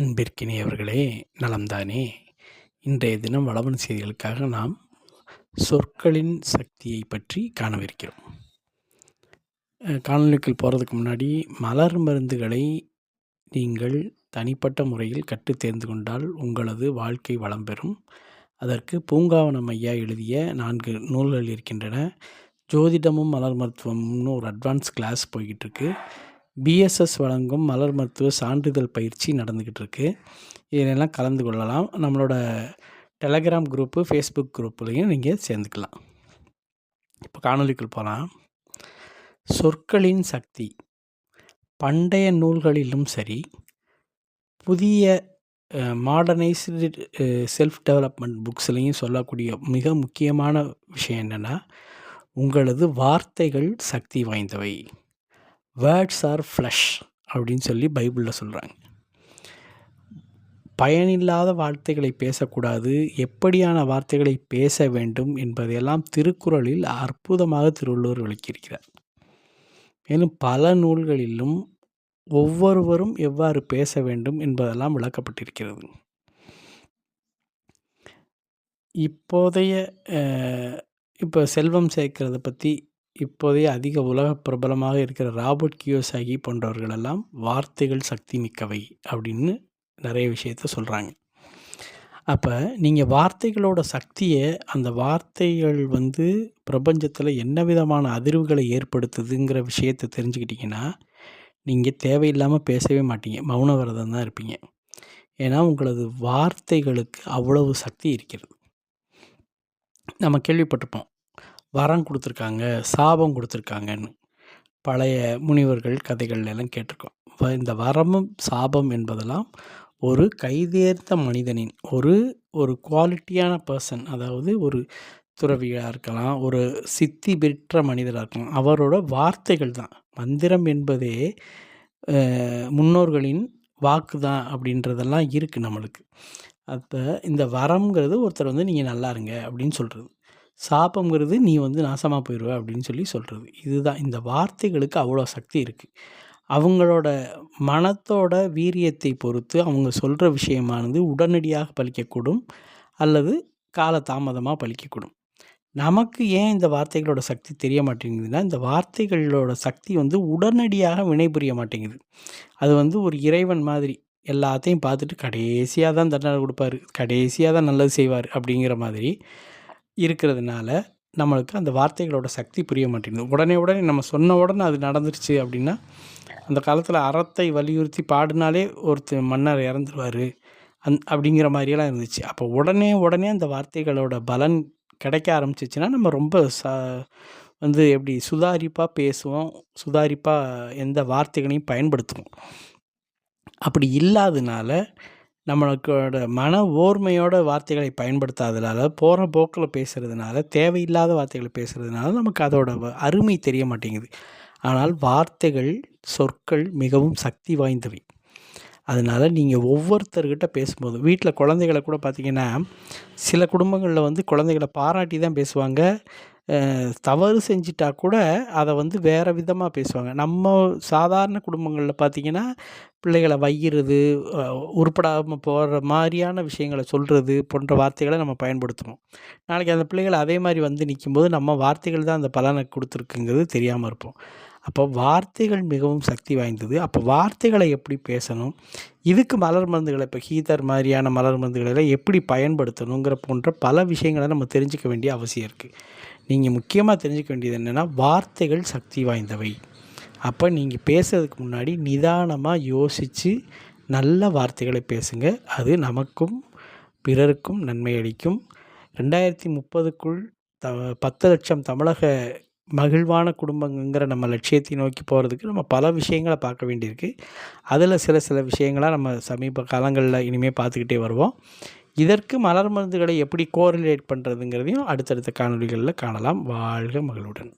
அன்பிற்கினியவர்களே நலம்தானே. இன்றைய தினம் வளவன் செய்திகளுக்காக நாம் சொற்களின் சக்தியை பற்றி காணவிருக்கிறோம். காணொலிக்குள் போகிறதுக்கு முன்னாடி மலர் மருந்துகளை நீங்கள் தனிப்பட்ட முறையில் கற்று தேர்ந்து கொண்டால் உங்களது வாழ்க்கை வளம் பெறும். அதற்கு பூங்காவனம் ஐயா எழுதிய நான்கு நூல்கள் இருக்கின்றன. ஜோதிடமும் மலர் மருத்துவம்னு ஒரு அட்வான்ஸ் கிளாஸ் போய்கிட்டு இருக்கு பிஎஸ்எஸ் வழங்கும் மலர் மருத்துவ சான்றிதழ் பயிற்சி நடந்துக்கிட்டு இருக்கு இதிலெல்லாம் கலந்து கொள்ளலாம். நம்மளோட டெலகிராம் குரூப்பு ஃபேஸ்புக் குரூப்லேயும் நீங்கள் சேர்ந்துக்கலாம். இப்போ காணொலிக்குள் போகலாம் சொற்களின் சக்தி. பண்டைய நூல்களிலும் சரி புதிய மாடர்னைஸ்டு செல்ஃப் டெவலப்மெண்ட் புக்ஸ்லேயும் சொல்லக்கூடிய மிக முக்கியமான விஷயம் என்னென்னா உங்களது வார்த்தைகள் சக்தி வாய்ந்தவை. வேர்ட்ஸ் ஆர் ஃப்ளஷ் அப்படின்னு சொல்லி பைபிளில் சொல்கிறாங்க பயனில்லாத வார்த்தைகளை பேசக்கூடாது. எப்படியான வார்த்தைகளை பேச வேண்டும் என்பதையெல்லாம் திருக்குறளில் அற்புதமாக திருவள்ளுவர் விளக்கியிருக்கிறார். மேலும் பல நூல்களிலும் ஒவ்வொருவரும் எவ்வாறு பேச வேண்டும் என்பதெல்லாம் விளக்கப்பட்டிருக்கிறது. இப்போதைய இப்போ செல்வம் சேர்க்கிறத பற்றி இப்போதைய அதிக உலக பிரபலமாக இருக்கிற ராபர்ட் கியோசாகி போன்றவர்களெல்லாம் வார்த்தைகள் சக்தி மிக்கவை அப்படின்னு நிறைய விஷயத்த சொல்கிறாங்க அப்போ நீங்கள் வார்த்தைகளோட சக்தியை அந்த வார்த்தைகள் வந்து பிரபஞ்சத்தில் என்ன விதமான அதிர்வுகளை ஏற்படுத்துதுங்கிற விஷயத்தை தெரிஞ்சுக்கிட்டிங்கன்னா நீங்கள் தேவையில்லாமல் பேசவே மாட்டீங்க. மௌன விரதம் தான் இருப்பீங்க. ஏன்னா உங்களது வார்த்தைகளுக்கு அவ்வளவு சக்தி இருக்கிறது. நம்ம கேள்விப்பட்டிருப்போம். வரம் கொடுத்துருக்காங்க சாபம் கொடுத்துருக்காங்கன்னு பழைய முனிவர்கள் கதைகள் எல்லாம் கேட்டிருக்கோம். இந்த வரமும் சாபம் என்பதெல்லாம் ஒரு கைதேர்ந்த மனிதனின் ஒரு ஒரு குவாலிட்டியான பர்சன் அதாவது ஒரு துறவியாக இருக்கலாம் ஒரு சித்தி பெற்ற மனிதராக இருக்கலாம் அவரோட வார்த்தைகள் தான். மந்திரம் என்பதே முன்னோர்களின் வாக்கு தான் அப்படின்றதெல்லாம் இருக்குது நம்மளுக்கு. அப்போ இந்த வரம்ங்கிறது ஒருத்தர் வந்து நீங்கள் நல்லா இருங்க அப்படின்னு சொல்கிறது சாபங்கிறது நீ வந்து நாசமாக போயிடுவ அப்படின்னு சொல்லி சொல்கிறது இதுதான். இந்த வார்த்தைகளுக்கு அவ்வளோ சக்தி இருக்குது அவங்களோட மனத்தோட வீரியத்தை பொறுத்து அவங்க சொல்கிற விஷயமானது உடனடியாக பலிக்கக்கூடும் அல்லது கால தாமதமாக பலிக்கக்கூடும். நமக்கு ஏன் இந்த வார்த்தைகளோட சக்தி தெரிய மாட்டேங்குதுன்னா இந்த வார்த்தைகளோட சக்தி வந்து உடனடியாக வினைபுரிய மாட்டேங்குது. அது வந்து ஒரு இறைவன் மாதிரி எல்லாத்தையும் பார்த்துட்டு கடைசியாக தான் தண்டனை கொடுப்பாரு. கடைசியாக தான் நல்லது செய்வார் அப்படிங்கிற மாதிரி இருக்கிறதுனால நம்மளுக்கு அந்த வார்த்தைகளோட சக்தி புரிய மாட்டேங்குது. உடனே உடனே நம்ம சொன்ன உடனே அது நடந்துருச்சு அப்படின்னா அந்த காலத்தில் அறத்தை வலியுறுத்தி பாடினாலே ஒருத்தர் மன்னர் இறந்துருவார். அந் அப்படிங்கிற மாதிரியெல்லாம் இருந்துச்சு. அப்போ உடனே உடனே அந்த வார்த்தைகளோட பலன் கிடைக்க ஆரம்பிச்சிச்சுன்னா நம்ம ரொம்ப ச வந்து எப்படி சுதாரிப்பாக பேசுவோம் சுதாரிப்பாக எந்த வார்த்தைகளையும் பயன்படுத்துவோம். அப்படி இல்லாதனால நம்மளுக்கோட மன ஓர்மையோட வார்த்தைகளை பயன்படுத்தாதனால போகிற போக்கில் பேசுகிறதுனால தேவையில்லாத வார்த்தைகளை பேசுகிறதுனால நமக்கு அதோட அருமை தெரிய மாட்டேங்குது. ஆனால் வார்த்தைகள் சொற்கள் மிகவும் சக்தி வாய்ந்தவை. அதனால் நீங்கள் ஒவ்வொருத்தர்கிட்ட பேசும்போது வீட்டில் குழந்தைகளை கூட பார்த்திங்கன்னா சில குடும்பங்களில் வந்து குழந்தைகளை பாராட்டி தான் பேசுவாங்க. தவறு செஞ்சிட்டா கூட அதை வந்து வேறு விதமாக பேசுவாங்க. நம்ம சாதாரண குடும்பங்களில் பார்த்திங்கன்னா பிள்ளைகளை வையிறது உருப்படாமல் போகிற மாதிரியான விஷயங்களை சொல்கிறது போன்ற வார்த்தைகளை நம்ம பயன்படுத்துவோம் நாளைக்கு அந்த பிள்ளைகள் அதே மாதிரி வந்து நிற்கும்போது நம்ம வார்த்தைகள் தான் அந்த பலனை கொடுத்துருக்குங்கிறது தெரியாமல் இருப்போம். அப்போ வார்த்தைகள் மிகவும் சக்தி வாய்ந்தது. அப்போ வார்த்தைகளை எப்படி பேசணும்? இதுக்கு மலர் மருந்துகளை இப்போ ஹீதர் மாதிரியான மலர் மருந்துகளை எப்படி பயன்படுத்தணுங்கிற போன்ற பல விஷயங்களை நம்ம தெரிஞ்சுக்க வேண்டிய அவசியம் இருக்குது நீங்கள் முக்கியமாக தெரிஞ்சுக்க வேண்டியது என்னென்னா வார்த்தைகள் சக்தி வாய்ந்தவை. அப்போ நீங்கள் பேசுறதுக்கு முன்னாடி நிதானமாக யோசித்து நல்ல வார்த்தைகளை பேசுங்க. அது நமக்கும் பிறருக்கும் நன்மை அளிக்கும். ரெண்டாயிரத்தி முப்பதுக்குள் த பத்து லட்சம் தமிழக மகிழ்வான குடும்பங்கிற நம்ம லட்சியத்தை நோக்கி போகிறதுக்கு நம்ம பல விஷயங்களை பார்க்க வேண்டியிருக்கு. அதில் சில சில விஷயங்களாக நம்ம சமீப காலங்களில் இனிமேல் பார்த்துக்கிட்டே வருவோம். இதற்கு மலர் மருந்துகளை எப்படி கோரிலேட் பண்ணுறதுங்கிறதையும் அடுத்தடுத்த காணொலிகளில் காணலாம். வாழ்க மகளுடன்.